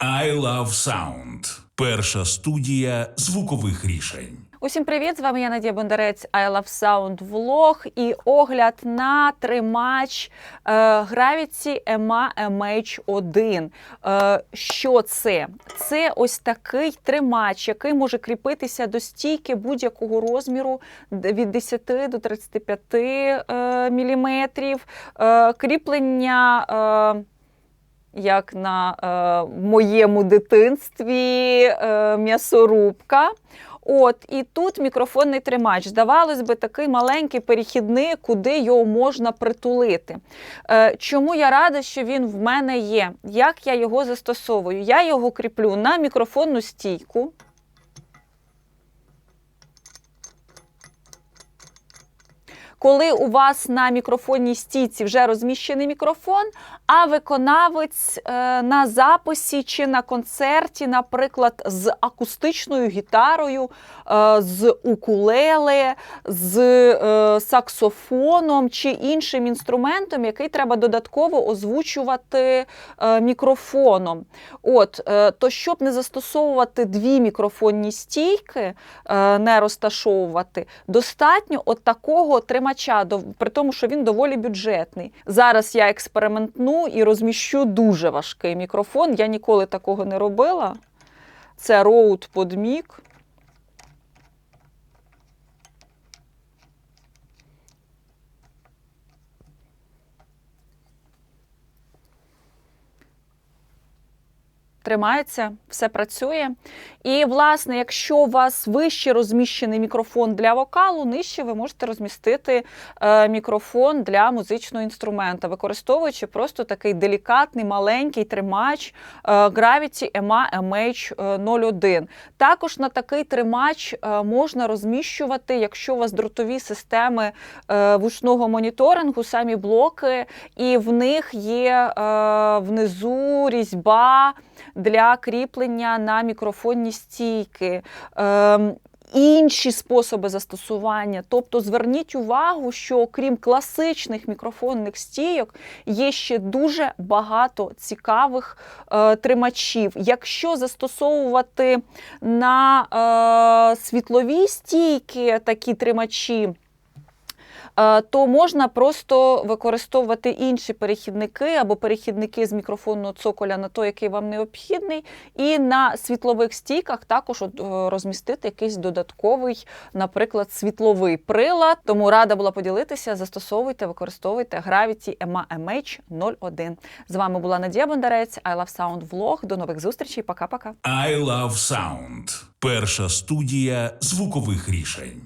I Love Sound. Перша студія звукових рішень. Усім привіт! З вами я Надія Бондарець, I Love Sound Влог і огляд на тримач е, Gravity EMA MH1. Е, що це? Це ось такий тримач, який може кріпитися до стійки будь-якого розміру від 10 до 35 е, міліметрів. Е, кріплення. Е, як на е, моєму дитинстві е, м'ясорубка. От, і тут мікрофонний тримач. Здавалось би, такий маленький перехідник, куди його можна притулити. Е, чому я рада, що він в мене є? Як я його застосовую? Я його кріплю на мікрофонну стійку. Коли у вас на мікрофонній стійці вже розміщений мікрофон, а виконавець е, на записі чи на концерті, наприклад, з акустичною гітарою, е, з укулеле, з е, саксофоном чи іншим інструментом, який треба додатково озвучувати мікрофоном. От, то щоб не застосовувати дві мікрофонні стійки, не розташовувати, достатньо от такого тримача, дов- при тому, що він доволі бюджетний. Зараз я експериментну і розміщу дуже важкий мікрофон. Я ніколи такого не робила. Це Rode PodMic. Тримається, все працює. І, власне, якщо у вас вище розміщений мікрофон для вокалу, нижче ви можете розмістити е, мікрофон для музичного інструмента, використовуючи просто такий делікатний маленький тримач е, Gravity EMA MH01. Також на такий тримач е, можна розміщувати, якщо у вас дротові системи е, вушного моніторингу, самі блоки, і в них є е, внизу різьба для кріплення на мікрофонні стійки. Ем, Інші способи застосування, тобто зверніть увагу, що окрім класичних мікрофонних стійок є ще дуже багато цікавих е, тримачів. Якщо застосовувати на е, світлові стійки такі тримачі, то можна просто використовувати інші перехідники або перехідники з мікрофонного цоколя на той, який вам необхідний, і на світлових стійках також е, розмістити якийсь додатковий, наприклад, світловий прилад. Тому рада була поділитися. Застосовуйте, використовуйте Gravity EMA MH01. З вами була Надія Бондарець, I Love Sound Vlog. До нових зустрічей. Пока-пока. I Love Sound. Перша студія звукових рішень.